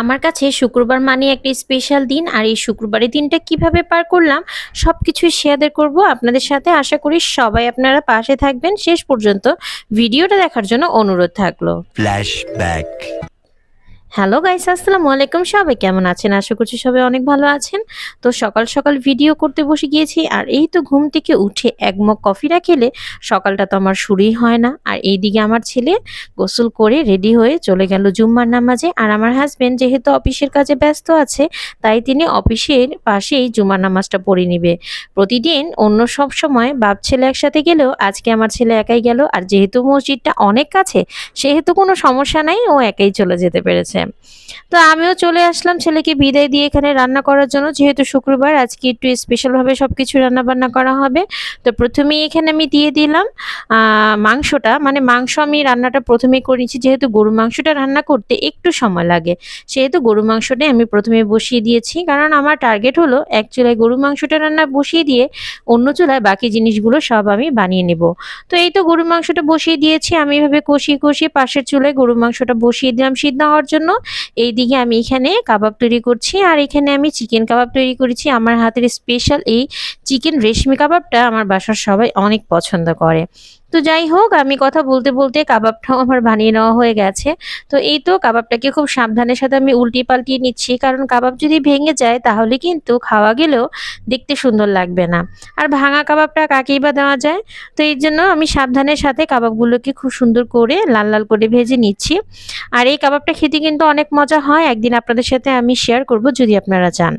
আমার কাছে শুক্রবার মানে একটা স্পেশাল দিন, আর এই শুক্রবারের দিনটা কীভাবে পার করলাম সব কিছু শেয়ার করব আপনাদের সাথে। আশা করি সবাই আপনারা পাশে থাকবেন। শেষ পর্যন্ত ভিডিওটা দেখার জন্য অনুরোধ থাকল। Flashback. হ্যালো গাইস আসসালামু আলাইকুম। সবাই কেমন আছেন? আশা করছি সবাই অনেক ভালো আছেন। তো সকাল সকাল ভিডিও করতে বসে গিয়েছি, আর এই তো ঘুম থেকে উঠে এক মগ কফিটা খেলে সকালটা তো আমার শুরুই হয় না। আর এইদিকে আমার ছেলে গোসল করে রেডি হয়ে চলে গেল জুম্মার নামাজে। আর আমার হাজবেন্ড যেহেতু অফিসের কাজে ব্যস্ত আছে, তাই তিনি অফিসের পাশেই জুম্মার নামাজটা পড়ে নিবে। প্রতিদিন অন্য সব সময় বাপ ছেলে একসাথে গেলেও আজকে আমার ছেলে একাই গেল। আর যেহেতু মসজিদটা অনেক কাছে, সেহেতু কোনো সমস্যা নাই, ও একাই চলে যেতে পেরেছে। তো আমিও চলে আসলাম ছেলেকে বিদায় দিয়ে এখানে রান্না করার জন্য। যেহেতু শুক্রবার, আজকে একটু স্পেশালভাবে সব কিছু রান্না বান্না করা হবে। তো প্রথমেই এখানে আমি দিয়ে দিলাম মাংসটা। মানে মাংস আমি রান্নাটা প্রথমে করেছি যেহেতু গরু মাংসটা রান্না করতে একটু সময় লাগে, সেহেতু গরু মাংসটাই আমি প্রথমে বসিয়ে দিয়েছি। কারণ আমার টার্গেট হলো এক চুলায় গরু মাংসটা রান্না বসিয়ে দিয়ে অন্য চুলায় বাকি জিনিসগুলো সব আমি বানিয়ে নেব। তো এই তো গরু মাংসটা বসিয়ে দিয়েছি। আমি এভাবে কষিয়ে কষিয়ে পাশের চুলায় গরু মাংসটা বসিয়ে দিলাম সিদ্ধ হওয়ার জন্য। এইদিকে আমি এখানে কাবাব তৈরি করছি আর এখানে আমি চিকেন কাবাব তৈরি করেছি। আমার হাতের স্পেশাল এই চিকেন রেশমি কাবাবটা আমার বাসার সবাই অনেক পছন্দ করে। তো যাই হোক, আমি কথা বলতে বলতে কাবাবটাও আমার বানিয়ে নেওয়া হয়ে গেছে। তো এই তো কাবাবটাকে খুব সাবধানের সাথে আমি উল্টিয়ে পাল্টিয়ে নিচ্ছি। কারণ কাবাব যদি ভেঙে যায়, তাহলে কিন্তু খাওয়া গেলেও দেখতে সুন্দর লাগবে না। আর ভাঙা কাবাবটা কাকেই বা দেওয়া যায়? তো এই জন্য আমি সাবধানের সাথে কাবাবগুলোকে খুব সুন্দর করে লাল লাল করে ভেজে নিচ্ছি। আর এই কাবাবটা খেতে কিন্তু অনেক মজা হয়। একদিন আপনাদের সাথে আমি শেয়ার করব, যদি আপনারা চান।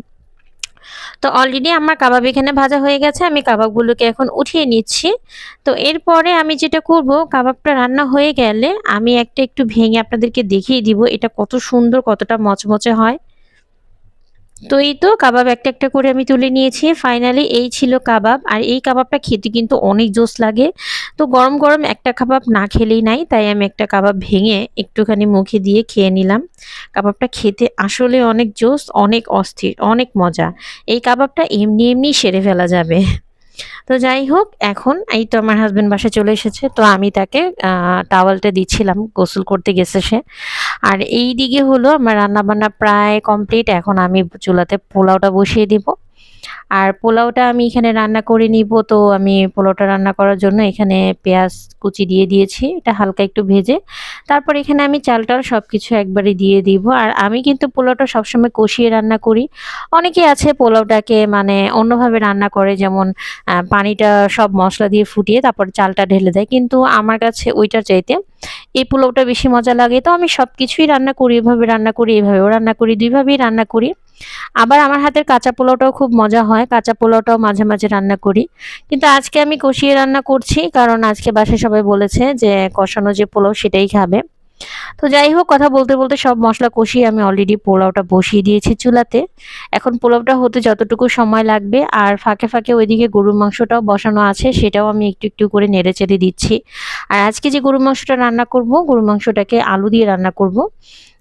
তো অলরেডি আমার কাবাব এখানে ভাজা হয়ে গেছে, আমি কাবাবগুলোকে এখন উঠিয়ে নিচ্ছি। তো এরপরে আমি যেটা করব, কাবাবটা রান্না হয়ে গেলে আমি একটা একটু ভেঙে আপনাদেরকে দেখিয়ে দিব এটা কত সুন্দর, কতটা মচমচে হয়। তো এই তো কাবাব একটা একটা করে আমি তুলে নিয়েছি। ফাইনালি এই ছিল কাবাব। আর এই কাবাবটা খেতে কিন্তু অনেক জোস লাগে। তো গরম গরম একটা কাবাব না খেলেই নাই, তাই আমি একটা কাবাব ভেঙে একটুখানি মুখে দিয়ে খেয়ে নিলাম। কাবাবটা খেতে আসলে অনেক জোস, অনেক অস্থির, অনেক মজা। এই কাবাবটা এমনি এমনি সেরে ফেলা যাবে। তো যাই হোক, এখন এই তো আমার হাজব্যান্ড বাসায় চলে এসেছে, তো আমি তাকে টাওয়ালটা দিচ্ছিলাম, গোসল করতে গেছে সে। আর এই দিকে হলো আমার রান্না বান্না প্রায় কমপ্লিট এখন আমি চুলাতে পোলাওটা বসিয়ে দিব। আর পোলাওটা আমি এখানে রান্না করে নিব। তো আমি পোলাওটা রান্না করার জন্য এখানে পেঁয়াজ কুচি দিয়ে দিয়েছি, এটা হালকা একটু ভেজে। তারপর এখানে আমি চাল টাল সব কিছু একবারে দিয়ে দিব। আর আমি কিন্তু পোলাওটা সবসময় কষিয়ে রান্না করি। অনেকে আছে পোলাওটাকে মানে অন্যভাবে রান্না করে, যেমন পানিটা সব মশলা দিয়ে ফুটিয়ে তারপর চালটা ঢেলে দেয়। কিন্তু আমার কাছে ওইটার চাইতে এই পোলাওটা বেশি মজা লাগে। তো আমি সব কিছুই রান্না করি, এভাবে রান্না করি এভাবেও রান্না করি, দুইভাবেই রান্না করি। আবার আমার হাতের কাঁচা পোলাওটাও খুব মজা হয়, কাঁচা পোলাওটাও মাঝে মাঝে রান্না করি। কিন্তু আজকে আমি কষিয়ে রান্না করছি, কারণ আজকে বাসায় সবাই বলেছে যে কষানো যে পোলাও সেটাই খাবে। তো যাই হোক, কথা বলতে বলতে সব মশলা কষিয়ে আমি অলরেডি পোলাওটা বসিয়ে দিয়েছি চুলাতে। এখন পোলাওটা হতে যতটুকু সময় লাগবে, আর ফাঁকে ফাঁকে ওইদিকে গরুর মাংসটাও বসানো আছে, সেটাও আমি একটু একটু করে নেড়ে চেড়ে দিচ্ছি। আর আজকে যে গরুর মাংসটা রান্না করব, গরুর মাংসটাকে আলু দিয়ে রান্না করব।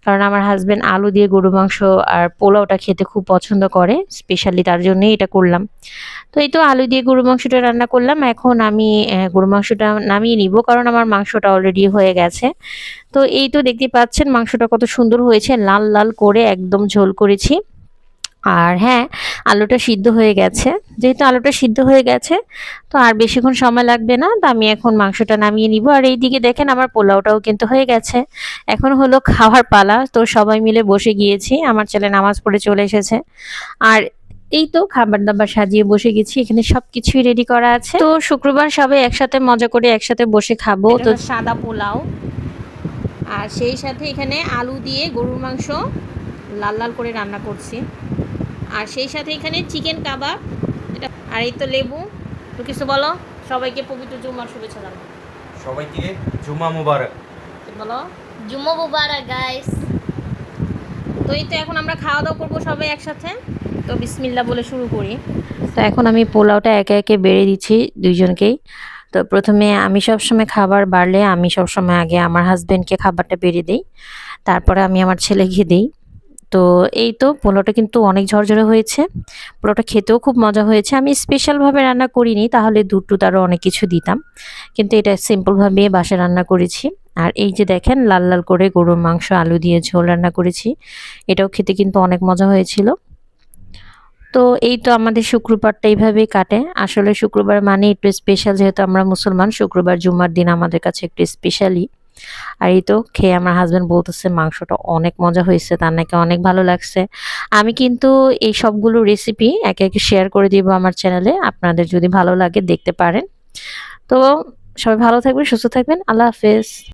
কারণ আমার হাজব্যান্ড আলু দিয়ে গরু মাংস আর পোলাওটা খেতে খুব পছন্দ করে স্পেশালি তার জন্যই এটা করলাম। তো এই তো আলু দিয়ে গরু মাংসটা রান্না করলাম। এখন আমি গরু মাংসটা নামিয়ে নিব কারণ আমার মাংসটা অলরেডি হয়ে গেছে। তো এই তো দেখতে পাচ্ছেন মাংসটা কত সুন্দর হয়েছে, লাল লাল করে একদম ঝোল করেছি। আর হ্যাঁ আলুটা সিদ্ধ হয়ে গেছে। যেহেতু আলুটা সিদ্ধ হয়ে গেছে তো আর বেশিক্ষণ সময় লাগবে না তো আমি এখন মাংসটা নামিয়ে নিব। আর এই দিকে দেখেন আমার পোলাওটাও কিন্তু হয়ে গেছে। এখন হলো খাওয়ার পালা তো সবাই মিলে বসে গিয়েছি। আমার ছেলে নামাজ পড়ে চলে এসেছে। আর এই তো খাবার দাবার সাজিয়ে বসে গেছি এখানে সবকিছুই রেডি করা আছে। তো শুক্রবার সবাই একসাথে মজা করে একসাথে বসে খাব। তো সাদা পোলাও। আর সেই সাথে এখানে আলু দিয়ে গরুর মাংস লাল লাল করে রান্না করছি। আর সেই সাথে এখানে চিকেন কাবাব এটা আর এই তো লেবু। তো কিছু বলো সবাইকে পবিত্র জুম্মার শুভেচ্ছা জানাও। সবাইকে জুমা মুবারক। বলো। জুম্মা মুবারক গাইস তো এই তো এখন আমরা খাওয়া দাওয়া করব সবাই একসাথে। তো বিসমিল্লা বলে শুরু করি। তো এখন আমি পোলাওটা একে একে বেড়ে দিচ্ছি দুইজনকেই। তো প্রথমে আমি সবসময় খাবার বাড়লে আমি সবসময় আগে আমার হাজব্যান্ডকে খাবারটা বেড়ে দিই। তারপরে আমি আমার ছেলেকে দিই। তো এই তো পোলাওটা কিন্তু অনেক ঝরঝরে হয়েছে। পোলাওটা খেতেও খুব মজা হয়েছে। আমি স্পেশালভাবে রান্না করিনি, তাহলে দুধ টুধ আরও অনেক কিছু দিতাম। কিন্তু এটা সিম্পলভাবে বাসায় রান্না করেছি। আর এই যে দেখেন, লাল লাল করে গরুর মাংস, আলু দিয়ে ঝোল রান্না করেছি। এটাও খেতে কিন্তু অনেক মজা হয়েছিল। তো এই তো আমাদের শুক্রবারটা এইভাবেই কাটে। আসলে শুক্রবার মানে একটু স্পেশাল যেহেতু আমরা মুসলমান, শুক্রবার জুম্মার দিন আমাদের কাছে একটু স্পেশালি আর এই তো খেয়ে আমার হাজব্যান্ড বলতেছে, মাংসটা অনেক মজা হয়েছে, তার নাকি অনেক ভালো লাগছে। আমি কিন্তু এই সবগুলো রেসিপি একে একে শেয়ার করে দিব আমার চ্যানেলে আপনাদের যদি ভালো লাগে দেখতে পারেন। তো সবাই ভালো থাকবেন, সুস্থ থাকবেন, আল্লাহ হাফেজ।